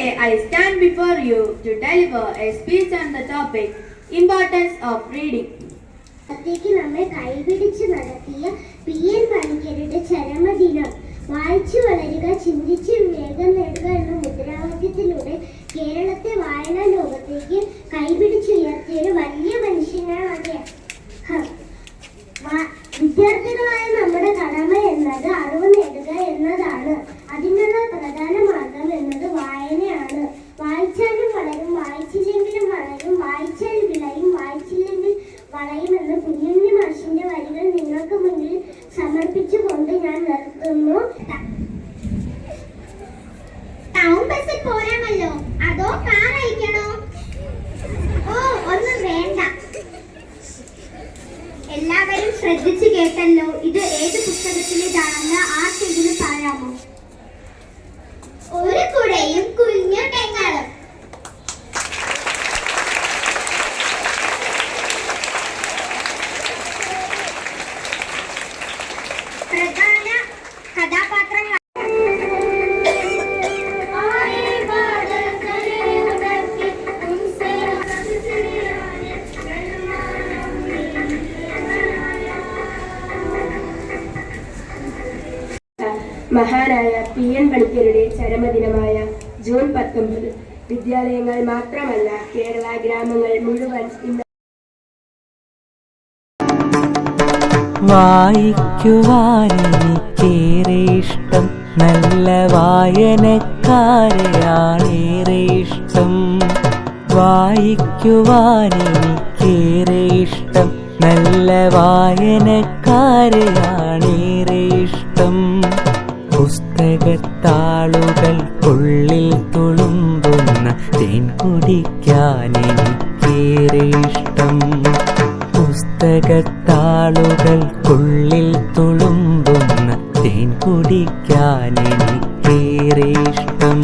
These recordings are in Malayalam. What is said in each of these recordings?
Today, I stand before you to deliver a speech on the topic Importance of Reading. അത്തേക്ക് നമ്മെ കൈപിടിച്ച് നടത്തിയ പി എൻ പണിക്കരുടെ ചരമദിനം വായിച്ചു വളരുക ചിന്തിച്ച് വിവേകം നേടുക എല്ലാവരും ശ്രദ്ധിച്ചു കേട്ടല്ലോ ഇത് ഏത് പുസ്തകത്തിലേതാണെന്ന് ആർക്കെങ്കിലും പറയാമോ? ഒരു കുടയും മഹാനായ പി എൻ പണിക്കരുടെ ചരമദിനമായ ജൂൺ പത്തൊമ്പത്. വിദ്യാലയങ്ങൾ മാത്രമല്ല കേരള ഗ്രാമങ്ങൾ മുഴുവൻ വായിക്കുവാനെനിക്കേറെ ഇഷ്ടം. നല്ല വായനക്കാരെയാണേറെ ഇഷ്ടം. വായിക്കുവാനെനിക്കേറെ ഇഷ്ടം. നല്ല വായനക്കാരെയാണേറെ ഇഷ്ടം. പുസ്തകത്താളുകൾ ഉള്ളിൽ തുളുമ്പുന്ന തേൻ കുടിക്കാൻ എനിക്കേറെ ഇഷ്ടം പുസ്തകത്താളുകൾ ഉള്ളിൽ തുളുമ്പുന്ന തേൻ കുടിക്കാൻ എനിക്കേറെ ഇഷ്ടം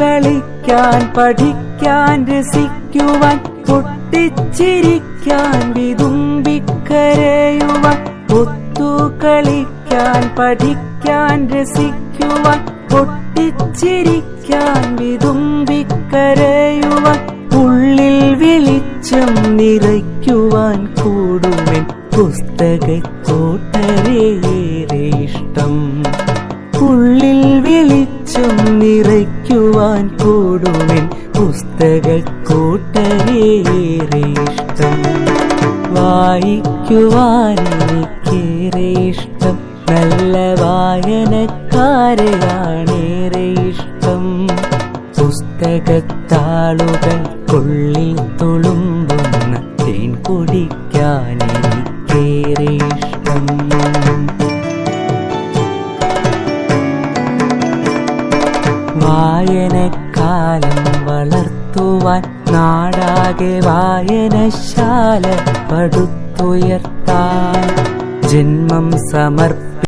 കളിക്കാൻ പഠിക്കാൻ രസിക്കുവാൻ പൊട്ടിച്ചിരിക്കാൻ കളിക്കാൻ പഠിക്കാൻ രസിക്കുവാൻ പൊട്ടിച്ചിരിക്കാൻ വിതുമ്പിക്കരയുവാൻ ഉള്ളിൽ വെളിച്ചം നിറയ്ക്കുവാൻ കൂടുമെൻ പുസ്തകത്തോട്ടരേറെ ഇഷ്ടം. ഉള്ളിൽ വെളിച്ചം നിറയ്ക്കുവാൻ കൂടുമെൻ പുസ്തകക്കൂട്ടരേറെ ഇഷ്ടം. വായിക്കുവാനും വായനക്കാരെയാണേറെ ഇഷ്ടം. പുസ്തകത്താളുകൾ കൊള്ളിൽ തുളുമ്പുന്ന തേൻ കുടിക്കാൻ എനിക്കേറെ ഇഷ്ടം. വായനക്കാലം വളർത്തുവാൻ നാടാകെ വായനശാല പടുത്തുയർത്താൻ ജന്മം സമർപ്പ